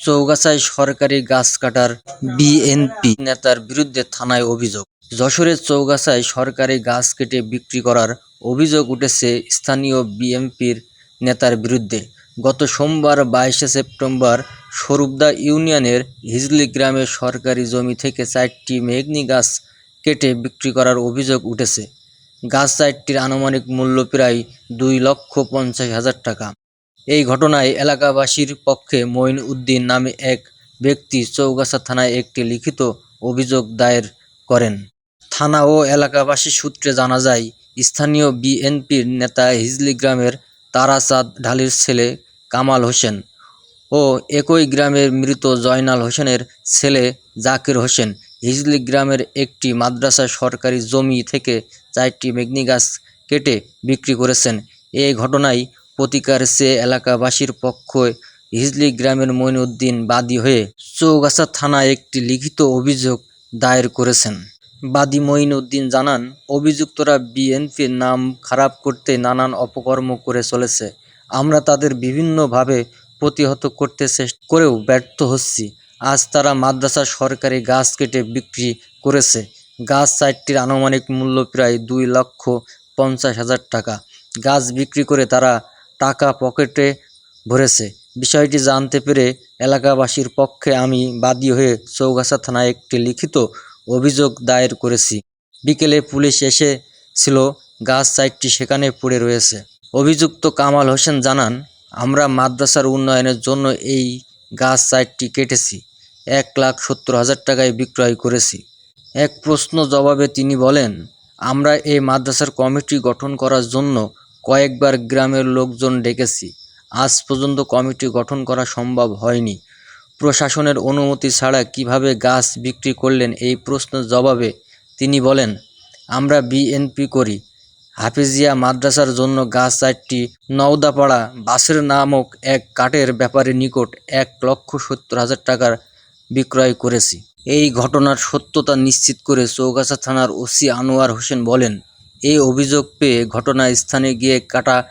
চৌগাছায় সরকারি গাছ কাটার বিএনপি নেতার বিরুদ্ধে থানায় অভিযোগ। যশোরের চৌগাছায় সরকারি গাছ কেটে বিক্রি করার অভিযোগ উঠেছে স্থানীয় বিএনপির নেতার বিরুদ্ধে। গত সোমবার বাইশে সেপ্টেম্বর স্বরূপদা ইউনিয়নের হিজলি গ্রামের সরকারি জমি থেকে চারটি মেঘনি গাছ কেটে বিক্রি করার অভিযোগ উঠেছে। গাছ চারটির আনুমানিক মূল্য প্রায় দুই লক্ষ পঞ্চাশ হাজার টাকা। এই ঘটনায় এলাকাবাসীর পক্ষে মঈন উদ্দিন নামে এক ব্যক্তি চৌগাছা থানায় একটি লিখিত অভিযোগ দায়ের করেন। থানা ও এলাকাবাসী সূত্রে জানা যায়, স্থানীয় বিএনপির নেতা হিজলি গ্রামের তারাচাঁদ ঢালির ছেলে কামাল হোসেন ও একই গ্রামের মৃত জয়নাল হোসেনের ছেলে জাকির হোসেন। হিজলি গ্রামের একটি মাদ্রাসা সরকারি জমি থেকে চারটি মেঘনি গাছ কেটে বিক্রি করেছেন। এই ঘটনায় প্রতিকার চেয়ে এলাকাবাসীর পক্ষে হিজলি গ্রামের মঈনুদ্দিন বাদী হয়ে চৌগাছা থানায় একটি লিখিত অভিযোগ দায়ের করেছেন। বাদী মঈনুদ্দিন জানান, অভিযুক্তরা বিএনপির নাম খারাপ করতে নানান অপকর্ম করে চলেছে। আমরা তাদের বিভিন্নভাবে প্রতিহত করতে চেষ্টা করেও ব্যর্থ হচ্ছি। আজ তারা মাদ্রাসার সরকারি গাছ কেটে বিক্রি করেছে। গাছ চারটির আনুমানিক মূল্য প্রায় দুই লক্ষ পঞ্চাশ হাজার টাকা। গাছ বিক্রি করে তারা টাকা পকেটে ভরেছে। বিষয়টি জানতে পেরে এলাকাবাসীর পক্ষে আমি বাদী হয়ে চৌগাছা থানায় একটি লিখিত অভিযোগ দায়ের করেছি। বিকেলে পুলিশ এসেছিল, গাছ সাইটটি সেখানে পড়ে রয়েছে। অভিযুক্ত কামাল হোসেন জানান, আমরা মাদ্রাসার উন্নয়নের জন্য এই গাছ সাইটটি কেটেছি। এক লাখ সত্তর হাজার টাকায় বিক্রয় করেছি। এক প্রশ্ন জবাবে তিনি বলেন, আমরা এই মাদ্রাসার কমিটি গঠন করার জন্য কয়েকবার গ্রামের লোকজন ডেকেছি। আজ পর্যন্ত কমিটি গঠন করা সম্ভব হয়নি। প্রশাসনের অনুমতি ছাড়া কীভাবে গাছ বিক্রি করলেন এই প্রশ্নের জবাবে তিনি বলেন, আমরা বিএনপি করি। হাফিজিয়া মাদ্রাসার জন্য গাছ চারটি, নওদাপাড়া বাসের নামক এক কাঠের ব্যাপারে নিকট এক লক্ষ সত্তর হাজার টাকার বিক্রয় করেছি। এই ঘটনার সত্যতা নিশ্চিত করে চৌগাছা থানার ওসি আনোয়ার হোসেন বলেন এই অভিযোগ পেয়ে ঘটনাস্থানে গিয়ে কাটা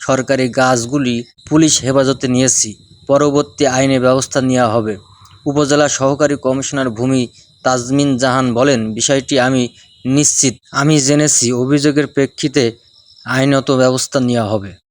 সরকারি গাছগুলি পুলিশ হেফাজতে নিয়েছি। পরবর্তী আইনে ব্যবস্থা নেওয়া হবে। উপজেলা সহকারী কমিশনার ভূমি তাজমিন জাহান বলেন, বিষয়টি আমি নিশ্চিত। আমি জেনেছি, অভিযোগের প্রেক্ষিতে আইনত ব্যবস্থা নেওয়া হবে।